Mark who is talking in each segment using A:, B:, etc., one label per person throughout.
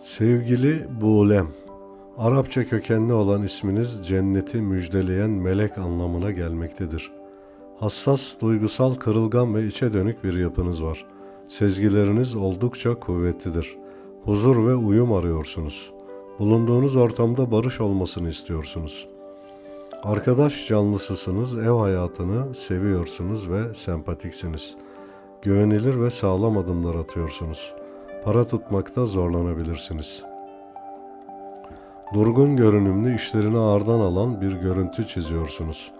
A: Sevgili Buğlem, Arapça kökenli olan isminiz cenneti müjdeleyen melek anlamına gelmektedir. Hassas, duygusal, kırılgan ve içe dönük bir yapınız var. Sezgileriniz oldukça kuvvetlidir. Huzur ve uyum arıyorsunuz. Bulunduğunuz ortamda barış olmasını istiyorsunuz. Arkadaş canlısısınız, ev hayatını seviyorsunuz ve sempatiksiniz. Güvenilir ve sağlam adımlar atıyorsunuz. Para tutmakta zorlanabilirsiniz. Durgun görünümlü işlerini ağırdan alan bir görüntü çiziyorsunuz.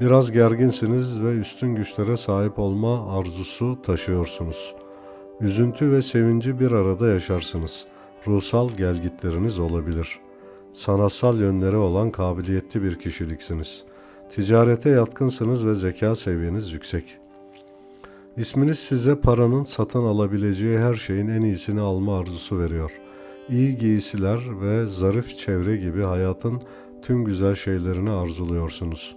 A: Biraz gerginsiniz ve üstün güçlere sahip olma arzusu taşıyorsunuz. Üzüntü ve sevinci bir arada yaşarsınız. Ruhsal gelgitleriniz olabilir. Sanatsal yönleri olan kabiliyetli bir kişiliksiniz. Ticarete yatkınsınız ve zeka seviyeniz yüksek. İsminiz size paranın satın alabileceği her şeyin en iyisini alma arzusu veriyor. İyi giysiler ve zarif çevre gibi hayatın tüm güzel şeylerini arzuluyorsunuz.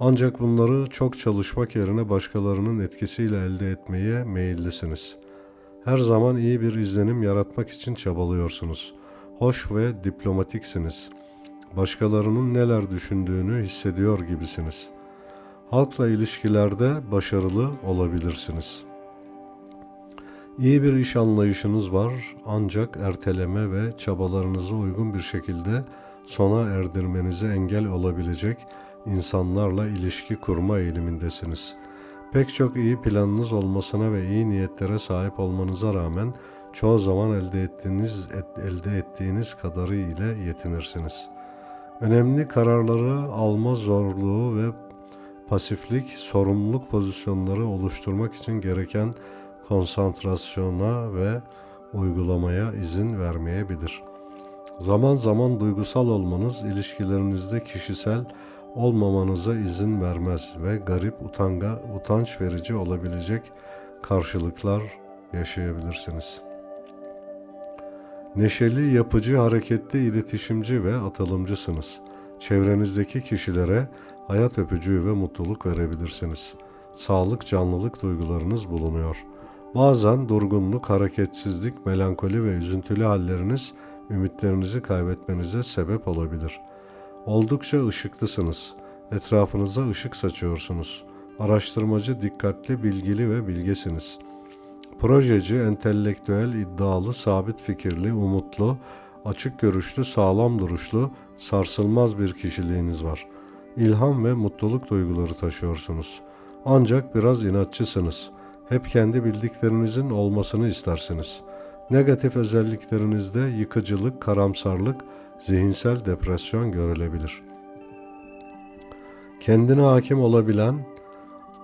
A: Ancak bunları çok çalışmak yerine başkalarının etkisiyle elde etmeye meyillisiniz. Her zaman iyi bir izlenim yaratmak için çabalıyorsunuz. Hoş ve diplomatiksiniz. Başkalarının neler düşündüğünü hissediyor gibisiniz.'' Halkla ilişkilerde başarılı olabilirsiniz. İyi bir iş anlayışınız var ancak erteleme ve çabalarınızı uygun bir şekilde sona erdirmenize engel olabilecek insanlarla ilişki kurma eğilimindesiniz. Pek çok iyi planınız olmasına ve iyi niyetlere sahip olmanıza rağmen çoğu zaman elde ettiğiniz et, elde ettiğiniz kadarı ile yetinirsiniz. Önemli kararları alma zorluğu ve pasiflik, sorumluluk pozisyonları oluşturmak için gereken konsantrasyona ve uygulamaya izin vermeyebilir. Zaman zaman duygusal olmanız ilişkilerinizde kişisel olmamanıza izin vermez ve garip, utanga, utanç verici olabilecek karşılıklar yaşayabilirsiniz. Neşeli, yapıcı, hareketli, iletişimci ve atılımcısınız. Çevrenizdeki kişilere hayat öpücüğü ve mutluluk verebilirsiniz. Sağlık, canlılık duygularınız bulunuyor. Bazen durgunluk, hareketsizlik, melankoli ve üzüntülü halleriniz ümitlerinizi kaybetmenize sebep olabilir. Oldukça ışıklısınız. Etrafınıza ışık saçıyorsunuz. Araştırmacı, dikkatli, bilgili ve bilgesiniz. Projeci, entelektüel, iddialı, sabit fikirli, umutlu, açık görüşlü, sağlam duruşlu, sarsılmaz bir kişiliğiniz var. İlham ve mutluluk duyguları taşıyorsunuz. Ancak biraz inatçısınız. Hep kendi bildiklerinizin olmasını istersiniz. Negatif özelliklerinizde yıkıcılık, karamsarlık, zihinsel depresyon görülebilir. Kendine hakim olabilen,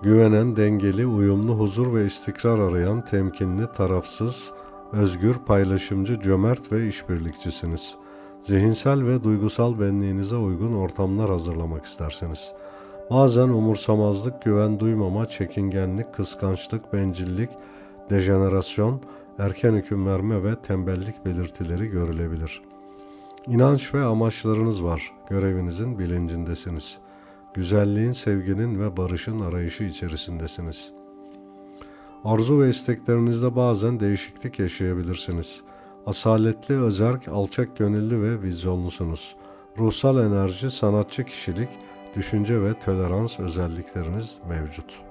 A: güvenen, dengeli, uyumlu, huzur ve istikrar arayan, temkinli, tarafsız, özgür, paylaşımcı, cömert ve işbirlikçisiniz. Zihinsel ve duygusal benliğinize uygun ortamlar hazırlamak isterseniz. Bazen umursamazlık, güven duymama, çekingenlik, kıskançlık, bencillik, dejenerasyon, erken hüküm verme ve tembellik belirtileri görülebilir. İnanç ve amaçlarınız var. Görevinizin bilincindesiniz. Güzelliğin, sevginin ve barışın arayışı içerisindesiniz.'' Arzu ve isteklerinizde bazen değişiklik yaşayabilirsiniz. Asaletli, özerk, alçak gönüllü ve vizyonlusunuz. Ruhsal enerji, sanatçı kişilik, düşünce ve tolerans özellikleriniz mevcut.''